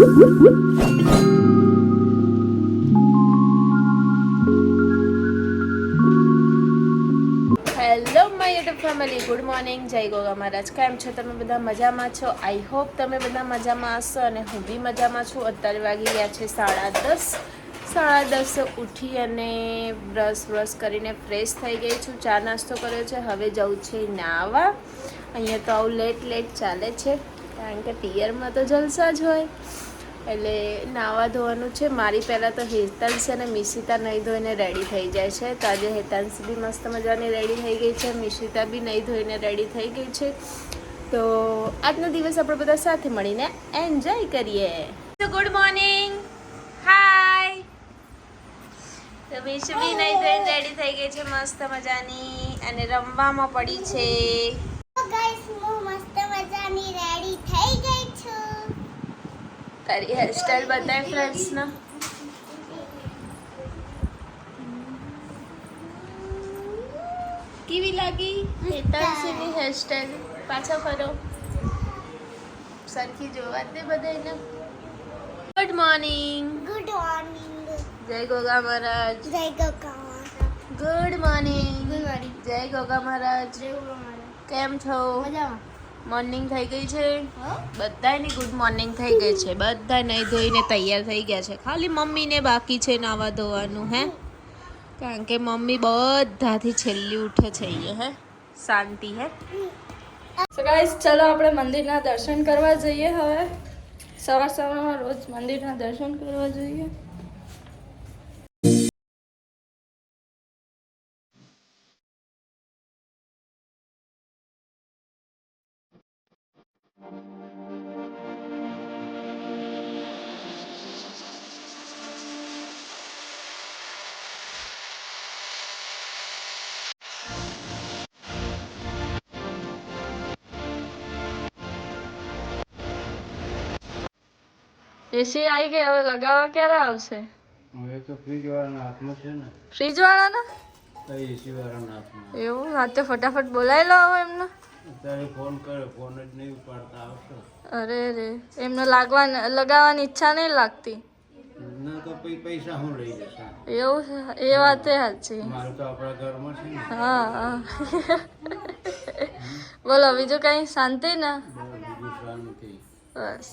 Hello my YouTube family good morning જય ગોગા મહારાજ. કેમ છો? તમે બધા મજામાં છો? આઈ હોપ તમે બધા મજામાં હશો અને હું બી મજામાં છું. અત્યારે વાગી ગયા છે સાડા દસ. સાડા દસ ઉઠી અને બ્રશ બ્રશ કરીને ફ્રેશ થઈ ગઈ છું. ચા નાસ્તો કર્યો છે. હવે જવું છે નાવા. અહીંયા તો આવું લેટ લેટ ચાલે છે. કારણ કે પિયરમાં તો જલસા જ હોય. એટલે નાવા ધોવાનું છે. મારી પહેલાં તો હેતાંશ અને મિશિતા નહીં ધોઈને રેડી થઈ જાય છે. તો આજે હેતાંશ બી મસ્ત મજાની રેડી થઈ ગઈ છે. મિશિતા બી નહીં ધોઈને રેડી થઈ ગઈ છે. તો આજનો દિવસ આપણે બધા સાથે મળીને એન્જોય કરીએ. ગુડ મોર્નિંગ હાય તો મિશુ બી નહીં ધોઈને રેડી થઈ ગઈ છે મસ્ત મજાની અને રમવામાં પડી છે. ગાઈસ હું મસ્ત મજાની રેડી થઈ ગઈ છું. તારી હેરસ્ટાઈલ બતાય ફ્રેન્ડ્સના કેવી લાગી હેતાંશની હેરસ્ટાઈલ પાછા ફરો સરખી જોવા દે બધાને ગુડ મોર્નિંગ ગુડ મોર્નિંગ જય ગોગા મહારાજ જય Goga good morning good morning જય ગોગા મહારાજ જય ગોગા કેમ છો મજામાં મોર્નિંગ થઈ ગઈ છે. બધાની ગુડ મોર્નિંગ થઈ ગઈ છે. બધા નહીં ધોઈને તૈયાર થઈ ગયા છે. ખાલી મમ્મીને બાકી છે નાવા ધોવાનું હે? કારણ કે મમ્મી બધાથી છેલ્લી ઉઠે છે અહીંયા હે? શાંતિ હે? સો ગાઈસ ચલો આપણે મંદિરના દર્શન કરવા જઈએ હવે. સવાર સવારમાં રોજ મંદિરના દર્શન કરવા જોઈએ. એસી આવી ગઈ હવે લગાવવા ક્યારે આવશે? હવે તો ફ્રીજ વાળાના હાથમાં છે ને. ફ્રીજ વાળાના એસી વાળાના હાથમાં? એવું? હા તો ફટાફટ બોલાવી લો હવે એમને. અત્યારે ફોન કરે ફોન જ નહીં ઉપાડતા આવશો. અરે રે એમને લાગવા લગાવવાની ઈચ્છા નહીં લાગતી. ના તો પછી પૈસા હું લઈ જશે એવું છે? એ વાત એ સાચી. મારું તો આપણા ઘરમાં છે ને. હા હા. બોલો બીજું કઈ શાંતિ ને? બીજું શાંતિ. બસ.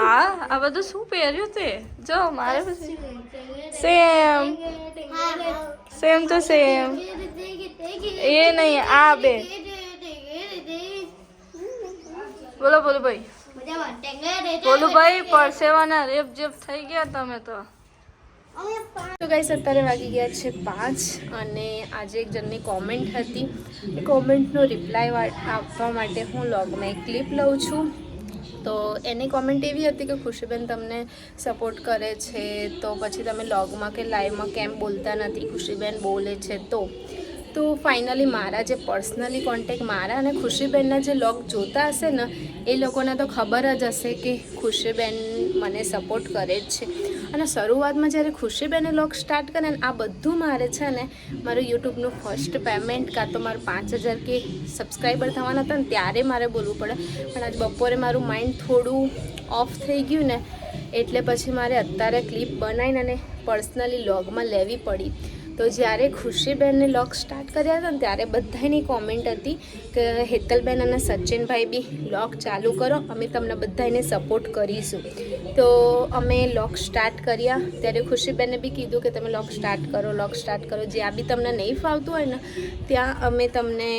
આ આ બધું શું પહેર્યું તે? જો મારે પછી સેમ સેમ તો સેમ એ નહીં આ બે. બોલો બોલો ભાઈ. બોલું ભાઈ પરસેવાના રેપ જેપ થઈ ગયા તમે તો. તો ગાઈસ અત્યારે વાગી ગયા છે પાંચ અને આજે એક જણની કોમેન્ટ હતી. એ કોમેન્ટનો રિપ્લાય આપવા માટે હું લોગમાં એક ક્લિપ લઉં છું. તો એની કોમેન્ટ એવી હતી કે ખુશીબેન તમને સપોર્ટ કરે છે, તો પછી તમે લોગમાં કે લાઈવમાં કેમ બોલતા નથી? ખુશીબેન બોલે છે તો. તો ફાઇનલી મારા જે પર્સનલી કોન્ટેક મારા અને ખુશીબેનના જે લોગ જોતા હશે ને, એ લોકોને તો ખબર જ હશે કે ખુશીબેન મને સપોર્ટ કરે જ છે. અને શરૂઆતમાં જ્યારે ખુશીબેને લોક સ્ટાર્ટ કરે ને આ બધું મારે છે ને મારું યુટ્યુબનું ફર્સ્ટ પેમેન્ટ કાં તો મારું પાંચ હજાર કે સબસ્ક્રાઈબર થવાના હતા ને ત્યારે મારે બોલવું પડે. પણ આજ બપોરે મારું માઇન્ડ થોડું ઓફ થઈ ગયું ને, એટલે પછી મારે અત્યારે ક્લિપ બનાવીને અને પર્સનલી લોગમાં લેવી પડી. તો જ્યારે ખુશીબેનને લોગ સ્ટાર્ટ કર્યા હતા ને ત્યારે બધાની કોમેન્ટ હતી કે હેતલબેન અને સચિનભાઈ બી લોગ ચાલુ કરો, અમે તમને બધાને સપોર્ટ કરીશું. તો અમે લોગ સ્ટાર્ટ કર્યા. ત્યારે ખુશીબેને બી કીધું કે તમે લોગ સ્ટાર્ટ કરો લોગ સ્ટાર્ટ કરો. જ્યાં બી તમને નહીં ફાવતું હોય ને, ત્યાં અમે તમને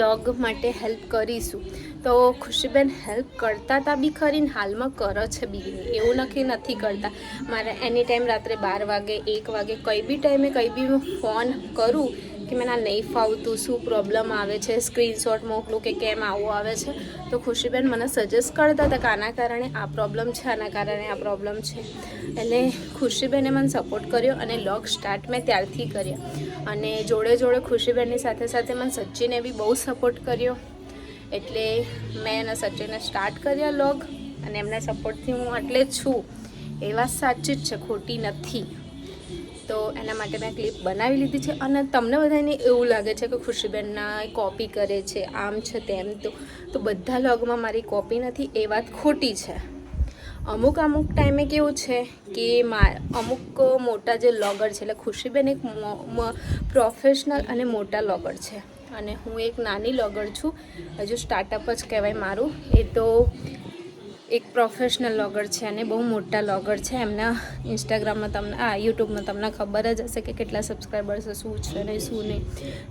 લોગ માટે હેલ્પ કરીશું. તો ખુશીબેન હેલ્પ કરતા હતા બી ખરી ને હાલમાં કરો છે બી એવું નક્કી નથી કરતા. મારે એની ટાઈમ રાત્રે બાર વાગે, એક વાગે, કઈ બી ટાઈમે કઈ બી હું ફોન કરું કે મને આ નહીં ફાવતું, શું પ્રોબ્લેમ આવે છે સ્ક્રીનશોટ મોકલું કે કેમ આવું આવે છે, તો ખુશીબેન મને સજેસ્ટ કરતા હતા કે આના કારણે આ પ્રોબ્લેમ છે, આના કારણે આ પ્રોબ્લેમ છે. એટલે ખુશીબેને મને સપોર્ટ કર્યો અને લોગ સ્ટાર્ટ મેં ત્યારથી કર્યા. અને જોડે જોડે ખુશીબેનની સાથે સાથે મને સચિને બી બહુ સપોર્ટ કર્યો. એટલે મેં અને સચિને સ્ટાર્ટ કર્યા લોગ અને એમના સપોર્ટથી હું એટલે છું. એ વાત સાચી જ છે, ખોટી નથી. તો એના માટે મેં ક્લિપ બનાવી લીધી છે અને તમને બધાને એવું લાગે છે કે ખુશીબેનના કોપી કરે છે, આમ છે તેમ તો તો બધા લોગમાં મારી કોપી નથી, એ વાત ખોટી છે. અમુક અમુક ટાઈમે કેવું છે કે મા, અમુક મોટા જે લોગર છે, એટલે ખુશીબેન એક પ્રોફેશનલ અને મોટા લોગર છે. અને હું એક નાની લોગર છું. હજુ સ્ટાર્ટઅપ જ કહેવાય મારું. એ તો એક પ્રોફેશનલ લોગર છે અને બહુ મોટા લોગર છે. એમના ઇન્સ્ટાગ્રામમાં તમને, આ યુટ્યુબમાં તમને ખબર જ હશે કે કેટલા સબસ્ક્રાઈબર્સ શું છે ને શું નહીં.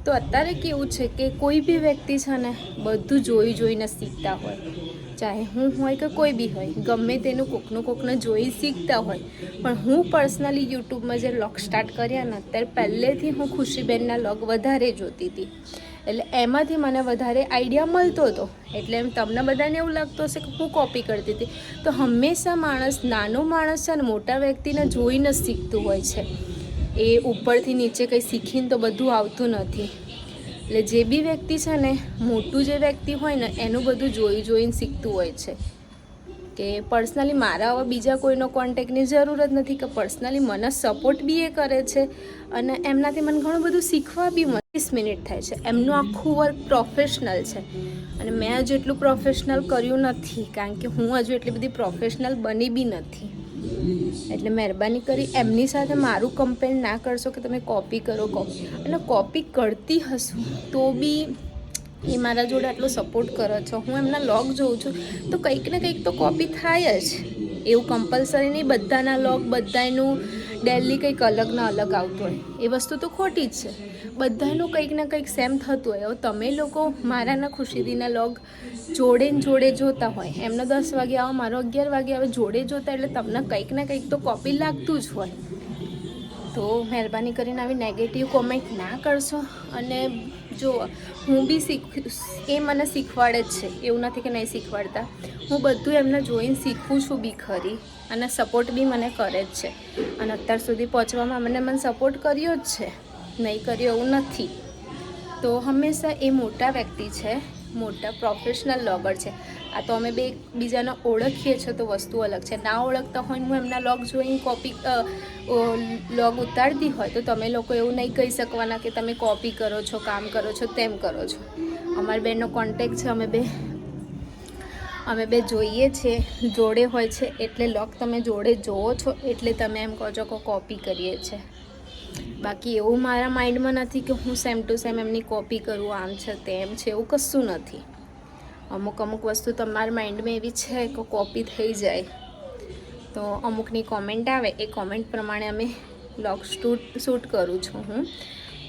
તો અત્યારે કેવું છે કે કોઈ બી વ્યક્તિ છે ને, બધું જોઈ જોઈને શીખતા હોય. ચાહે હું હોય કે કોઈ બી હોય, ગમે તેનું કોકનું કોકને જોઈ શીખતા હોય. પણ હું પર્સનલી યુટ્યુબમાં જે લોગ સ્ટાર્ટ કર્યા ને, અત્યારે પહેલેથી હું ખુશીબેનના લોગ વધારે જોતી હતી. એટલે એમાંથી મને વધારે આઈડિયા મળતો હતો. એટલે એમ તમને બધાને એવું લાગતું હશે કે હું કોપી કરતી હતી. તો હંમેશા માણસ, નાનો માણસ છે ને મોટા વ્યક્તિને જોઈને શીખતું હોય છે. એ ઉપરથી નીચે કંઈ શીખીને તો બધું આવતું નથી. એટલે જે બી વ્યક્તિ છે ને, મોટું જે વ્યક્તિ હોય ને, એનું બધું જોઈ જોઈને શીખતું હોય છે. કે પર્સનલી મારા હવે બીજા કોઈનો કોન્ટેક્ટની જરૂર જ નથી, કે પર્સનલી મને સપોર્ટ બી એ કરે છે અને એમનાથી મને ઘણું બધું શીખવા બી ત્રીસ મિનિટ થાય છે. એમનું આખું વર્ક પ્રોફેશનલ છે. અને મેં હજુ એટલું પ્રોફેશનલ કર્યું નથી, કારણ કે હું હજુ એટલી બધી પ્રોફેશનલ બની બી નથી. એટલે મહેરબાની કરી એમની સાથે મારું કમ્પેર ના કરશો કે તમે કોપી કરો કોપી અને કોપી કરતી હશું તો બી એ મારા જોડે આટલો સપોર્ટ કરો છો. હું એમના લોગ જોઉં છું. તો કંઈક ને કંઈક તો કોપી થાય જ. એવું કમ્પલસરી નહીં, બધાના લોગ બધાનું ડેલી કંઈક અલગ ને અલગ આવતું હોય. એ વસ્તુ તો ખોટી જ છે. બધાનું કંઈક ને કંઈક સેમ થતું હોય. હવે તમે લોકો મારાના ખુશીદીના લોગ જોડે ને જોડે જોતા હોય. એમનો દસ વાગે આવો, મારો અગિયાર વાગે આવે, જોડે જોતા એટલે તમને કંઈક ને કંઈક તો કોપી લાગતું જ હોય. તો મહેરબાની કરીને આવી નેગેટિવ કોમેન્ટ ના કરશો. અને જો, હું બી શીખ, એ મને શીખવાડે જ છે. એવું નથી કે નહીં શીખવાડતા. હું બધું એમને જોઈને શીખું છું બી ખરી. અને સપોર્ટ બી મને કરે જ છે. અને અત્યાર સુધી પહોંચવામાં મને મને સપોર્ટ કર્યો જ છે. નહીં કર્યો એવું નથી. તો હંમેશા એ મોટા વ્યક્તિ છે મોટા પ્રોફેશનલ લોગર છે. આ તો અમે બે બીજાને ઓળખીએ છીએ તો વસ્તુ અલગ છે. ના ઓળખતા હોય હું એમના લોગ જોઈને કોપી લોગ ઉતારતી હોય તો તમે લોકો એવું નહીં કહી શકવાના કે તમે કોપી કરો છો, કામ કરો છો, તેમ કરો છો. અમારી બેનનો કોન્ટેક છે, અમે બે અમે બે જોઈએ છીએ, જોડે હોય છે, એટલે લોગ તમે જોડે જોવો છો, એટલે તમે એમ કહો છો કે કોપી કરીએ છીએ. બાકી એવું મારા માઇન્ડમાં નથી કે હું સેમ ટુ સેમ એમની કોપી કરું આમ છે તેમ છે, એવું કશું નથી. અમુક અમુક વસ્તુ તમારા માઇન્ડમાં એવી છે કે કોપી થઈ જાય. તો અમુકની કોમેન્ટ આવે, એ કોમેન્ટ પ્રમાણે અમે લોગ શૂટ શૂટ કરું છું હું.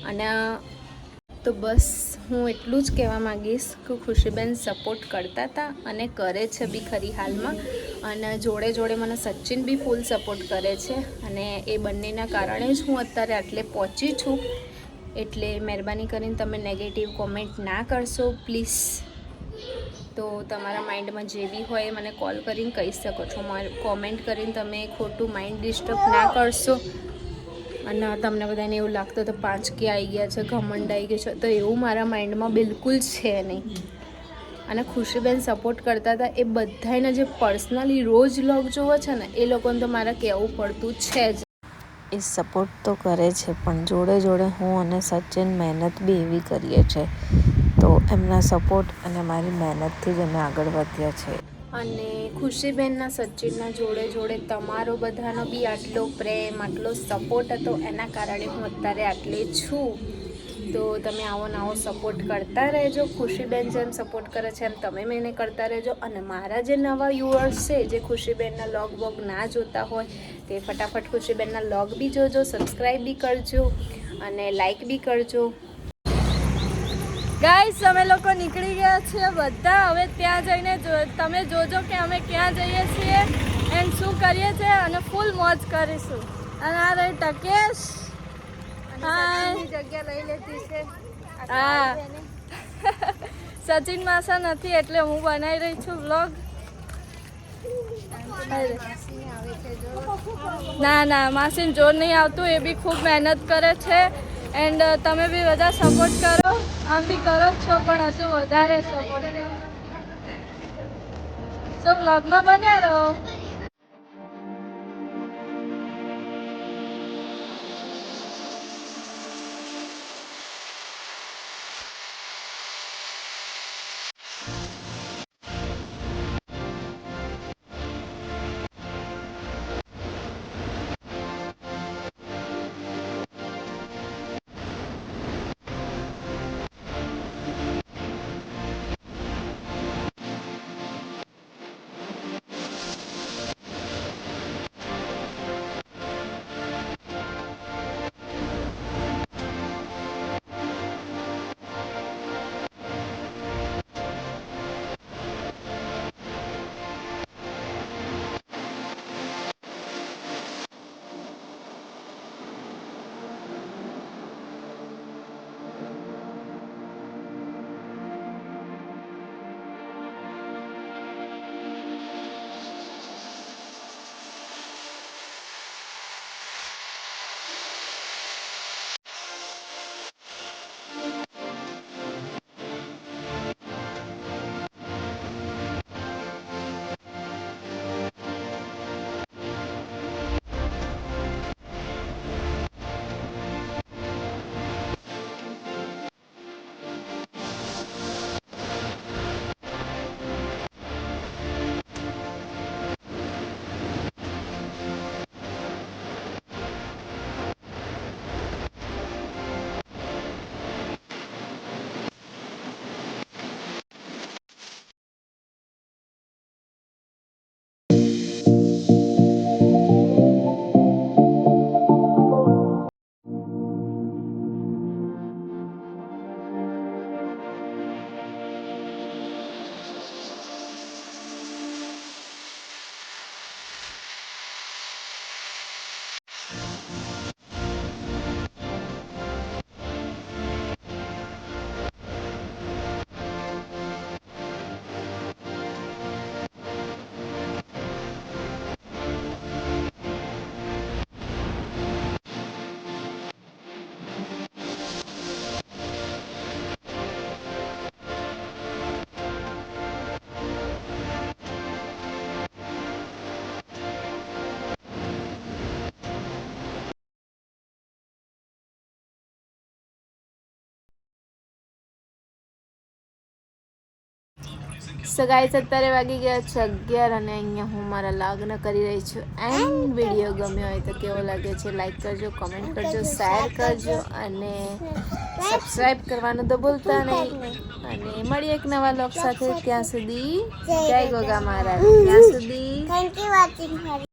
અને તો બસ. હું એટલું જ કહેવા માંગીશ કે ખુશીબેન સપોર્ટ કરતા હતા અને કરે છે બી ખરી હાલમાં. અને જોડે જોડે મને સચિન બી ફૂલ સપોર્ટ કરે છે. અને એ બંનેના કારણે જ હું અત્યારે આટલે પહોંચી છું. એટલે મહેરબાની કરીને તમે નેગેટિવ કોમેન્ટ ના કરશો પ્લીઝ તો તમારા માઇન્ડમાં જે બી હોય એ મને કોલ કરીને કહી શકો છો. કોમેન્ટ કરીને તમે ખોટું માઇન્ડ ડિસ્ટર્બ ના કરશો. અને તમને બધાને એવું લાગતું તો પાંચ કે આવી ગયા છે, ઘમંડ આવી ગયો છે, તો એવું મારા માઇન્ડમાં બિલકુલ છે નહીં. અને ખુશીબેન સપોર્ટ કરતા હતા, એ બધાને જે પર્સનલી રોજ લોગ જોવો છે ને, એ લોકોને તો મારે કહેવું પડતું છે જ. એ સપોર્ટ તો કરે છે, પણ જોડે જોડે હું અને સચિન મહેનત બી એવી કરીએ છીએ તો એમના સપોર્ટ અને મારી મહેનતથી જ અમે આગળ વધ્યા છે. અને ખુશીબેનના સચિનના જોડે જોડે તમારો બધાનો બી આટલો પ્રેમ, આટલો સપોર્ટ હતો. એના કારણે હું અત્યારે આટલી છું. તો તમે આવો નવો સપોર્ટ કરતા રહેજો. ખુશીબેન જેમ સપોર્ટ કરે છે એમ તમે મને કરતા રહેજો. અને મારા જે નવા વ્યુઅર્સ છે, જે ખુશીબેનના લોગ વોગ ના જોતા હોય, તે ફટાફટ ખુશીબેનના લોગ બી જોજો સબસ્ક્રાઈબ બી કરજો અને લાઈક બી કરજો. ગાઈસ અમે લોકો નીકળી ગયા છીએ બધા. હવે ત્યાં જઈને તમે જોજો કે અમે ક્યાં જઈએ છીએ એન્ડ શું કરીએ છીએ અને ફૂલ મોજ કરીશું. અને આ રહી ટકેશ. જગ્યા લઈ લેતી છે. હા. સચિન માસા નથી એટલે હું બનાવી રહી છું વ્લોગ ના ના માસીને જોર નહીં આવતું એ બી ખૂબ મહેનત કરે છે. એન્ડ તમે બી બધા સપોર્ટ કરો. આમ બી કરો જ છો, પણ હજુ વધારે સપોર્ટ સો બ્લોગમાં બન્યા રહો. સો ગાઈસ અત્યારે વાગી ગયા છે અગિયાર અને અહીંયા હું મારા લગ્ન કરી રહી છું. એન્ડ વીડિયો ગમ્યો હોય તો કેવો લાગે છે લાઈક કરજો કમેન્ટ કરજો શેર કરજો અને સબસ્ક્રાઈબ કરવાનું તો ભૂલતા નહીં. અને મળીએ એક નવા લોક સાથે. ત્યાં સુધી જય ગોગા મહારાજ. ત્યાં સુધી